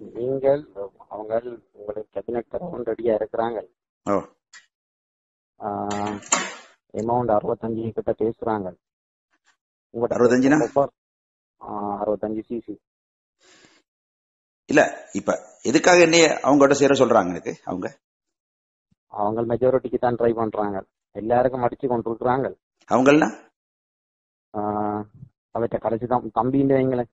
நீங்கள் அவங்க உங்களுக்கு கேபினெட் தரவும் ரெடியா இருக்கிறாங்க. அமௌண்ட் அறுபத்தஞ்சு கிட்ட பேசுறாங்க. offer, ஆஹ், அறுபத்தஞ்சு சிசி இல்ல இப்ப எதுக்காக என்னைய அவங்ககிட்ட சேர சொல்றாங்க எனக்கு அவங்க? அவங்க மெஜாரிட்டிக்கு தான் ட்ரை பண்றாங்க. எல்லாருக்கும் அடிச்சு கொண்டு இருக்கிறாங்க அவங்கள்னா அவற்றை கடைசி தான் தம்பின்னு வைங்களேன்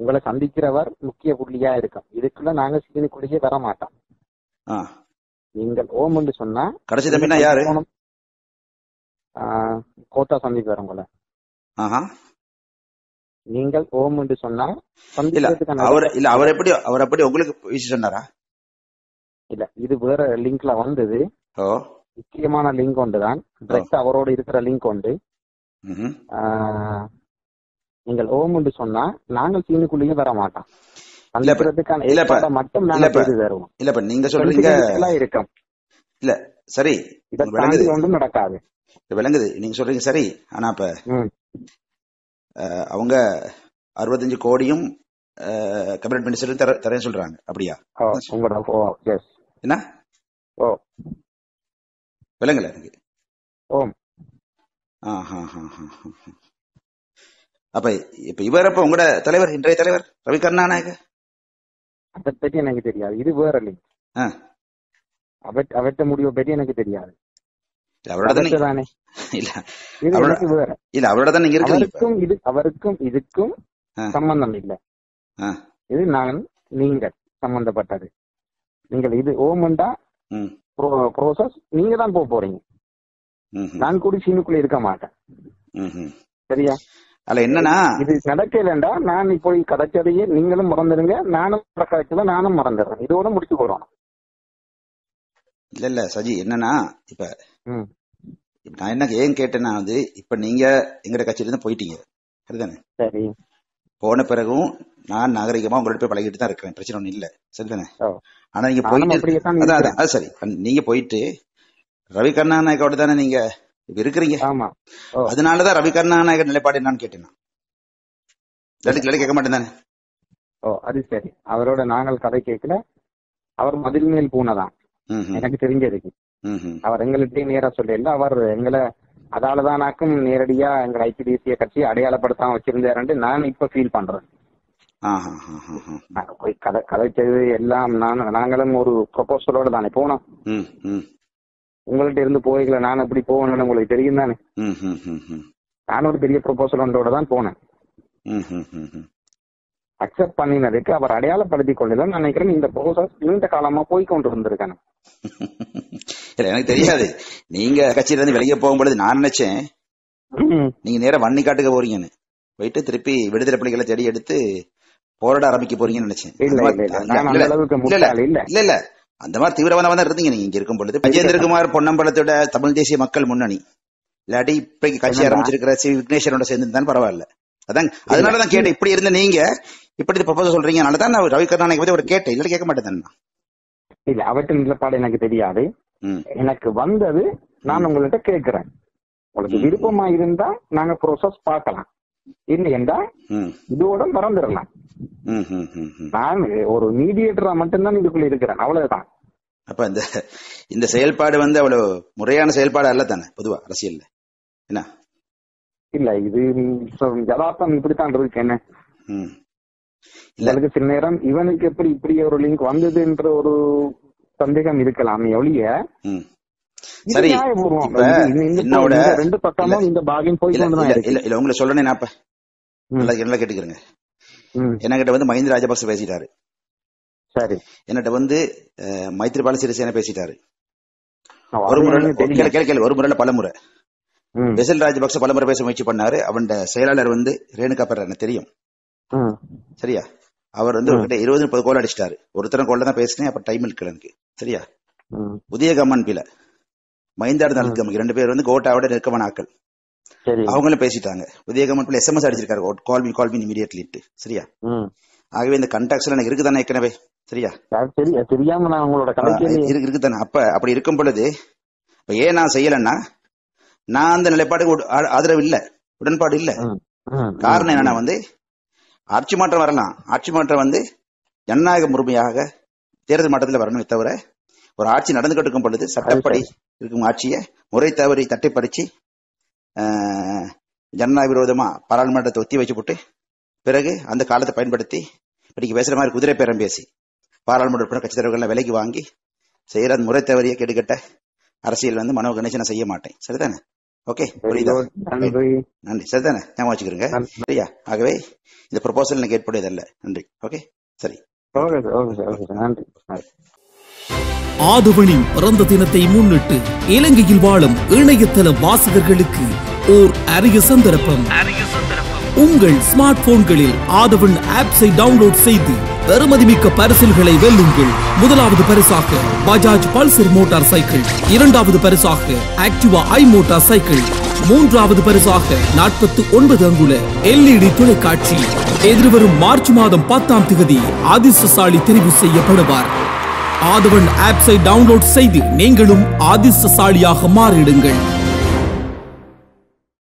உங்களை சந்திக்கிறவர் முக்கிய புள்ளியா இருக்கும் இதுக்குள்ள நாங்க சீனுக்குள்ளேயே வர மாட்டோம். நீங்கள் ஓம்னு சொன்னா கடைசி தம்பினா யாரு? கோத்தா சந்திப்பார் உங்களை. ஆஹா. நீங்கள் ஓம்னு சொன்னா இல்ல சந்திக்கிறதுக்கான அவர் இல்ல அவர் எப்படி அவர் எப்படி உங்களுக்கு விஷயம் சொன்னாரா? இல்ல இது வேற லிங்க்ல வந்தது. முக்கியமான லிங்க் ஒன்று தான் அவரோட இருக்கிற லிங்க் உண்டு நீங்கள் ஓம்னு சொன்னா நாங்கள் சீனுக்குள்ளேயே வர மாட்டோம். மட்டும் இல்ல இப்ப- நீங்க சொல்றீங்க இருக்கும். இல்ல சரி. விளங்குது. ஒன்றும் நடக்காது. விளங்குது. நீங்க சொல்றீங்க சரி. ஆனா இப்ப அவங்க அறுபத்தஞ்சு கோடியும் கேபினட் மினிஸ்டர் தர தரேன்னு சொல்றாங்க. அப்படியா? என்ன ஓ விளங்கல எனக்கு. ஓம். ஆஹா. அப்ப இப்ப இவர் அப்ப உங்களோட தலைவர் இன்றைய தலைவர் ரவி கருணாநாயக அதை பற்றி எனக்கு தெரியாது. இது வேற லிங்க் ஆ. அவட் அவற்ற முடிவை பற்றி எனக்கு தெரியாது. அவருக்கும் இது அவருக்கும் இதுக்கும். சம்பந்தம் இல்ல. இது நான் நீங்கள் சம்பந்தப்பட்டது. நீங்கள் இது ஓமண்டா ப்ரோசஸ் நீங்க தான் போக போறீங்க. நான் கூட சீனுக்குள்ள இருக்க மாட்டேன். சரியா? அல்ல என்னன்னா இது நடக்கலண்டா. நான் இப்போ கதைச்சதையே நீங்களும் மறந்துடுங்க. நானும் கதைச்சத நானும் மறந்துடுறேன். இதோட முடிச்சு போறோம். இல்ல இல்ல சஜி என்னன்னா இப்ப நான் என்ன ஏன் கேட்டேன்னா வந்து இப்ப நீங்க எங்கட கட்சியில இருந்து போயிட்டீங்க. சரிதானே? சரி. போன பிறகும் நான் நாகரிகமா உங்களோட போய் பழகிட்டு தான் இருக்கிறேன் பிரச்சனை ஒண்ணும் இல்ல. சரிதானே. ஆனா நீங்க போயிட்டு அதான். அதான் அது சரி. நீங்க போயிட்டு ரவி கருணாநாயக்கோட தானே நீங்க? இப்ப இருக்கிறீங்க. ஆமா. அதனாலதான் ரவி கருணாநாயகர் நிலைப்பாடு என்னன்னு கேட்டேன் கேட்க மாட்டேன் தானே? ஓ அது சரி. அவரோட நாங்கள் கதை கேட்கல. அவர் மதில் மேல் பூனைதான். எனக்கு தெரிஞ்சதுக்கு. அவர் எங்கள்கிட்டயே நேரா சொல்லல அவர் எங்களை அதாலதானாக்கும் நேரடியா எங்க ஐபி தேசிய கட்சி அடையாளப்படுத்தாம வச்சிருந்தாருன்னு நான் இப்ப ஃபீல் பண்றேன். கதை கதைச்சது எல்லாம் நாங்களும் ஒரு ப்ரொபோசலோட தானே போனோம். உங்கள்ட்ட இருந்து போய்க்கல நான் எப்படி போகணும்னு உங்களுக்கு தெரியும் தானே ம், ம், ம், ம். நான் ஒரு பெரிய ப்ரொபோசல் ஒன்றோட தான் போனேன். அக்செப்ட் பண்ணினதுக்கு அவர் அடையாளப்படுத்திக் கொள்ளல நான் நினைக்கிறேன். இந்த ப்ரோசஸ் நீண்ட காலமா போய் கொண்டு இல்ல எனக்கு தெரியாது. நீங்க கட்சியில இருந்து வெளியே போகும்பொழுது நான் நினைச்சேன் நீங்க நேரா வன்னி காட்டுக்கு போறீங்கன்னு. போயிட்டு திருப்பி விடுதலை புலிகளை தேடி எடுத்து போராட ஆரம்பிக்க போறீங்கன்னு நினைச்சேன். இல்ல. இல்ல இல்ல, அந்த மாதிரி தீவிரவாதமா தான் இருந்தீங்க நீங்க இங்க இருக்கும் பொழுது. விஜேந்திரகுமார் பொன்னம்பலத்தோட தமிழ் தேசிய மக்கள் முன்னணி. இல்லாட்டி இப்ப கட்சி? ஆரம்பிச்சிருக்கிற சி விக்னேஸ்வரோட சேர்ந்து தான் பரவாயில்ல. அதான் அதனாலதான் கேட்டேன் இப்படி இருந்த நீங்க இப்படி ப்ரொபோசல் சொல்றீங்க நான் ரவி கருணாநிதி பத்தி ஒரு கேட்டேன். இல்ல கேட்க மாட்டேன். இல்ல அவற்றின் நிலப்பாடு எனக்கு தெரியாது. எனக்கு வந்தது நான் உங்கள்கிட்ட கேட்கிறேன். உங்களுக்கு. விருப்பமா இருந்தா நாங்க ப்ரோசஸ் பார்க்கலாம். இல்லையென்றா ம், இதோட மறந்துடலாம். நான் ஒரு மீடியேட்டரா மட்டும்தான் இதுக்குள்ள இருக்கிறேன். அவ்வளவுதான். அப்ப இந்த இந்த செயல்பாடு வந்து அவ்வளவு முறையான செயல்பாடு அல்ல தானே பொதுவா அரசியல்ல. என்ன? இல்ல இது யதார்த்தம் இப்படித்தான் இருக்கு என்ன. இல்ல. சில நேரம் இவனுக்கு எப்படி இப்படி ஒரு லிங்க் வந்ததுன்ற ஒரு சந்தேகம் இருக்கலாமே. ஒழிய சரி, என்னோட- ரெண்டு பக்கமும் இந்த பாகியம் போய் இல்ல இல்ல உங்களை சொல்லணும் நான். நல்லா நல்லா கேட்டுக்கிறேங்க. என்கிட்ட வந்து மஹிந்த ராஜபக்ச பேசிட்டாரு. சரி. என்கிட்ட வந்து மைத்ரிபால சிறிசேன பேசிட்டாரு. ஒரு முறை ஒரு முறையில பல முறை. ம், பெசல் ராஜபக்ச பல முறை பேச முயற்சி பண்ணாரு. அவன் செயலாளர் வந்து ரேணுகா பெற எனக்கு தெரியும். சரியா? அவர் வந்து கிட்ட இருபது முப்பது கோல் அடிச்சிட்டாரு. ஒருத்தரம் கோல்ல தான் பேசினேன் அப்ப டைம் இருக்கு எனக்கு. சரியா? ம், உதயகம்மன் பில மைந்தாடு நல்கம்மன் ரெண்டு பேர் வந்து கோட்டாவோட நெருக்கமான ஆட்கள் சரி. அவங்களும் பேசிட்டாங்க. உதயகம்மன் பிள்ளை எஸ்எம்எஸ் அடிச்சிருக்காரு. Call me call me immediately சரியா. ஆகவே இந்த கண்டாக்ட்ஸ்ல எனக்கு இருக்குதானே ஏற்கனவே? சரியா? தெரியாம நான் உங்களோட இருக்கு இருக்குதானே? அப்ப அப்படி இருக்கும் பொழுது இப்ப ஏன் நான் செய்யலைன்னா நான் அந்த நிலைப்பாடு ஆதரவு இல்ல. உடன்பாடு இல்ல. காரணம் என்னன்னா வந்து ஆட்சி மாற்றம் வரலாம். ஆட்சி மாற்றம் வந்து ஜனநாயக முறைமையாக தேர்தல் மாட்டத்தில் வரணுமே தவிர ஒரு ஆட்சி நடந்துகிட்டு இருக்கும் பொழுது சட்டப்படி இருக்கும் ஆட்சியை முறை தவறி தட்டி பறிச்சு ஜனநாயக விரோதமா பாராளுமன்றத்தை ஒத்தி வச்சு போட்டு பிறகு அந்த காலத்தை பயன்படுத்தி இன்னைக்கு பேசுற மாதிரி குதிரை பேரம் பேசி பாராளுமன்ற உறுப்பினர் கட்சி தலைவர்கள் விலைக்கு வாங்கி செய்யற அந்த முறை தவறிய கெடுக்கட்ட அரசியல் வந்து மனோ கணேசன் செய்ய மாட்டேன். சரிதானே? ஓகே புரியுதா? நன்றி. நன்றி. சரிதானே? ஞாபகம் வச்சுக்கிறேங்க. சரியா? ஆகவே இந்த ப்ரொபோசல் எனக்கு ஏற்புடையதல்ல. நன்றி. ஓகே? சரி. Okay sir okay sir okay sir. நன்றி. ஆதவனின் பிறந்த தினத்தை முன்னிட்டு இலங்கையில் வாழும் இணையதள வாசகர்களுக்கு ஓர் அரிய சந்தர்ப்பம். உங்கள் ஸ்மார்ட் போன்களில் ஆதவன் ஆப்ஸை டவுன்லோட் செய்து பெருமதிமிக்க பரிசில்களை வெல்லுங்கள். முதலாவது பரிசாக பஜாஜ் பல்சர் மோட்டார் சைக்கிள் இரண்டாவது பரிசாக ஆக்டிவா ஐ மோட்டார் சைக்கிள் மூன்றாவது பரிசாக நாற்பத்தி ஒன்பது அங்குல எல்இடி தொலைக்காட்சி. எதிர்வரும் மார்ச் மாதம் பத்தாம் தேதி அதிர்ஷ்டசாலி தெரிவு செய்யப்படுவார். ஆதவன் ஆப்ஸை டவுன்லோட் செய்து நீங்களும் ஆதிசசாலியாக மாறிடுங்கள்.